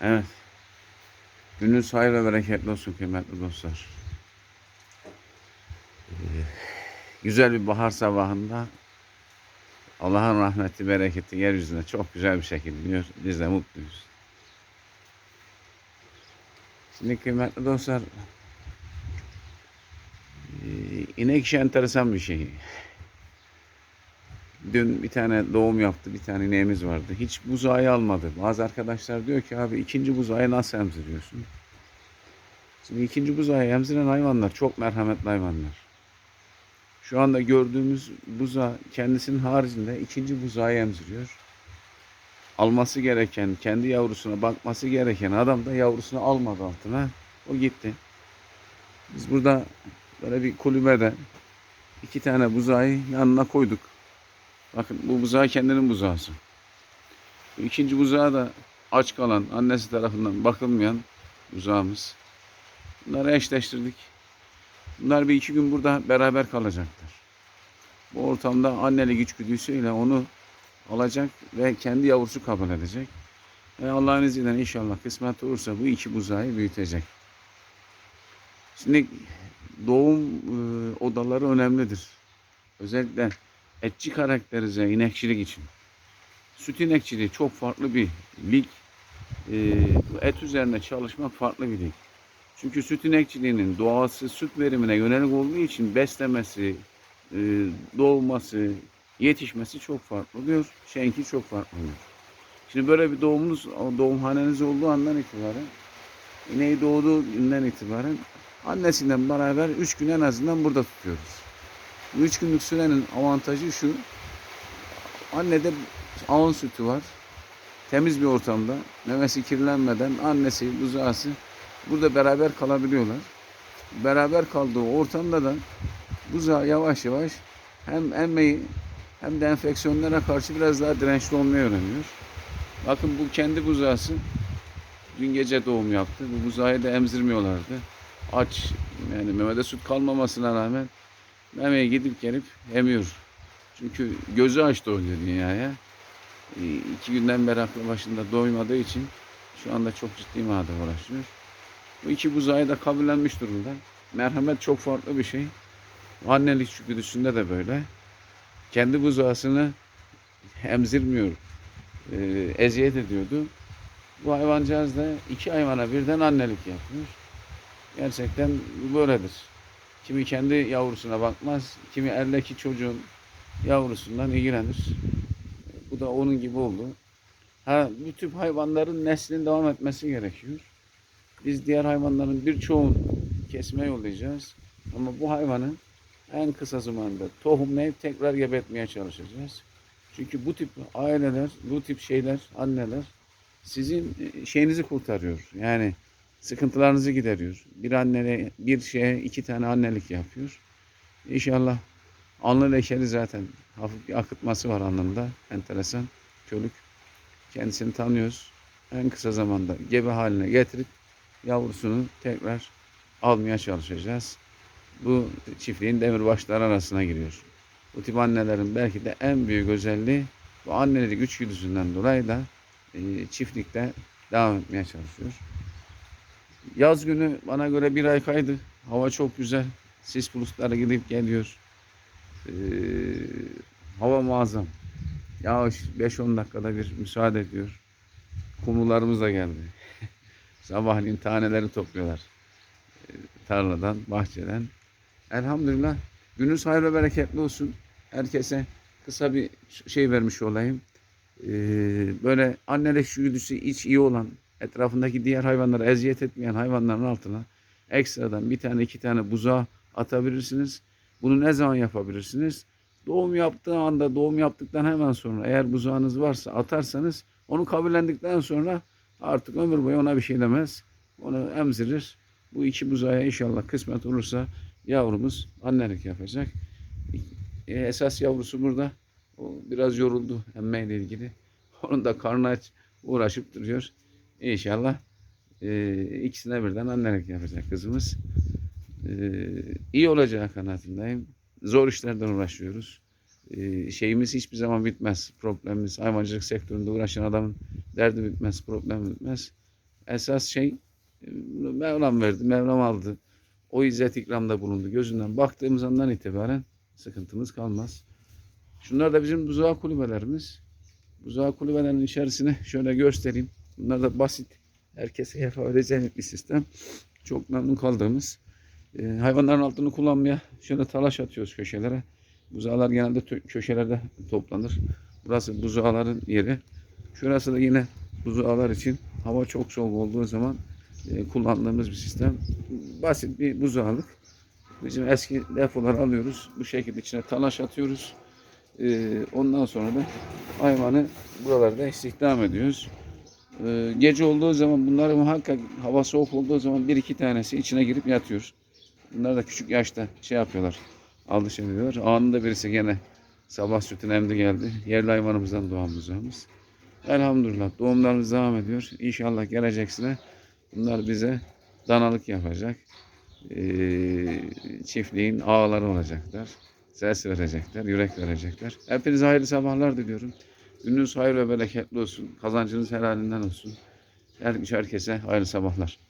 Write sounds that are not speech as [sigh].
Evet. Gününüz hayır ve bereketli olsun kıymetli dostlar. Ee, güzel bir bahar sabahında Allah'ın rahmeti, bereketi yeryüzüne çok güzel bir şekilde iniyor. Biz de mutluyuz. Şimdi kıymetli dostlar ee, inek işi enteresan bir şey. Dün bir tane doğum yaptı, bir tane ineğimiz vardı. Hiç buzağı almadı. Bazı arkadaşlar diyor ki abi ikinci buzağı nasıl emziriyorsun? Şimdi ikinci buzağı emziren hayvanlar çok merhametli hayvanlar. Şu anda gördüğümüz buzağı kendisinin haricinde ikinci buzağı emziriyor. Alması gereken, kendi yavrusuna bakması gereken adam da yavrusunu almadı altına. O gitti. Biz burada böyle bir kulübede iki tane buzağı yanına koyduk. Bakın bu buzağı kendinin buzağısı. Bu ikinci buzağı da aç kalan, annesi tarafından bakılmayan buzağımız. Bunları eşleştirdik. Bunlar bir iki gün burada beraber kalacaklar. Bu ortamda annelik içgüdüsüyle onu alacak ve kendi yavrusu kabul edecek. Ve Allah'ın izniyle inşallah kısmet olursa bu iki buzağı büyütecek. Şimdi doğum e, odaları önemlidir. Özellikle etçi karakterize inekçilik için. Süt inekçiliği çok farklı bir lig. E, et üzerine çalışmak farklı bir lig. Çünkü süt inekçiliğinin doğası süt verimine yönelik olduğu için beslemesi, e, doğması, yetişmesi çok farklı oluyor. Şenki çok farklı oluyor. Şimdi böyle bir doğumunuz, doğumhaneniz olduğu andan itibaren, ineği doğduğu günden itibaren annesinden beraber 3 gün en azından burada tutuyoruz. Bu 3 günlük sürenin avantajı şu, annede ağın sütü var. Temiz bir ortamda, memesi kirlenmeden annesi, buzağısı burada beraber kalabiliyorlar. Beraber kaldığı ortamda da buzağı yavaş yavaş hem emmeyi hem de enfeksiyonlara karşı biraz daha dirençli olmayı öğreniyor. Bakın bu kendi buzağısı dün gece doğum yaptı. Bu buzağı da emzirmiyorlardı. Aç yani memede süt kalmamasına rağmen memeye gidip gelip emiyor. Çünkü gözü açtı oluyor dünyaya. Ee, iki günden beri aklı başında doymadığı için şu anda çok ciddi manada uğraşıyor. Bu iki buzağı da kabullenmiş durumda. Merhamet çok farklı bir şey. Annelik güdüsünde de böyle. Kendi buzağısını emzirmiyor. E, eziyet ediyordu. Bu hayvancağız da iki hayvana birden annelik yapıyor. Gerçekten böyledir. Kimi kendi yavrusuna bakmaz, kimi eldeki çocuğun yavrusundan ilgilenir. Bu da onun gibi oldu. Ha, bu tip hayvanların neslinin devam etmesi gerekiyor. Biz diğer hayvanların birçoğunu kesmeye yollayacağız. Ama bu hayvanı en kısa zamanda tohumlayıp tekrar gebetmeye çalışacağız. Çünkü bu tip aileler, bu tip şeyler, anneler sizin e, şeyinizi kurtarıyor. Yani sıkıntılarınızı gideriyor. Bir annene, bir şeye iki tane annelik yapıyor. İnşallah alnı leşeri zaten hafif bir akıtması var alnında. Enteresan. Çölük. Kendisini tanıyoruz. En kısa zamanda gebe haline getirip yavrusunu tekrar almaya çalışacağız. Bu çiftliğin demirbaşları arasına giriyor. Bu tip annelerin belki de en büyük özelliği bu annelik içgüdüsünden dolayı da e, çiftlikte devam etmeye çalışıyor. Yaz günü bana göre bir ay kaydı. Hava çok güzel. Sis bulutları gidip geliyor. Ee, hava muazzam. Yağış 5-10 dakikada bir müsaade ediyor. Kumrularımız da geldi. [laughs] Sabahleyin taneleri topluyorlar. Ee, tarladan, bahçeden. Elhamdülillah. Gününüz hayırlı bereketli olsun. Herkese kısa bir şey vermiş olayım. Ee, böyle annelik güdüsü iç iyi olan, etrafındaki diğer hayvanlara eziyet etmeyen hayvanların altına ekstradan bir tane iki tane buzağı atabilirsiniz. Bunu ne zaman yapabilirsiniz? Doğum yaptığı anda, doğum yaptıktan hemen sonra eğer buzağınız varsa atarsanız onu kabullendikten sonra artık ömür boyu ona bir şey demez. Onu emzirir. Bu iki buzağa inşallah kısmet olursa yavrumuz annelik yapacak. E, esas yavrusu burada. O biraz yoruldu emmeyle ilgili. Onun da karnı aç uğraşıp duruyor. İnşallah e, ikisine birden annelik yapacak kızımız. E, iyi olacağı kanaatindeyim. Zor işlerden uğraşıyoruz. E, şeyimiz hiçbir zaman bitmez. Problemimiz hayvancılık sektöründe uğraşan adamın derdi bitmez, problem bitmez. Esas şey e, Mevlam verdi, Mevlam aldı. O izzet ikramda bulundu. Gözünden baktığımız andan itibaren sıkıntımız kalmaz. Şunlar da bizim buzağı kulübelerimiz. Buzağı kulübelerinin içerisine şöyle göstereyim. Bunlar da basit. Herkese [laughs] yapabilecek bir sistem. Çok memnun kaldığımız. e, hayvanların altını kullanmaya şöyle talaş atıyoruz köşelere. Buzağlar genelde köşelerde toplanır. Burası buzağların yeri. Şurası da yine buzağlar için hava çok soğuk olduğu zaman e, kullandığımız bir sistem. Basit bir buzağlık. Bizim eski depoları alıyoruz. Bu şekilde içine talaş atıyoruz. E, ondan sonra da hayvanı buralarda istihdam ediyoruz. E, gece olduğu zaman bunları muhakkak hava soğuk olduğu zaman bir iki tanesi içine girip yatıyor. Bunlar da küçük yaşta şey yapıyorlar. Aldış ediyorlar. Anında birisi gene sabah sütünü emdi geldi. Yerli hayvanımızdan doğan buzağımız. Elhamdülillah doğumlarımız devam ediyor. İnşallah geleceksine bunlar bize danalık yapacak. Ee, çiftliğin ağaları olacaklar. Ses verecekler, yürek verecekler. Hepinize hayırlı sabahlar diliyorum. Gününüz hayır ve bereketli olsun. Kazancınız helalinden olsun. Her herkese hayırlı sabahlar.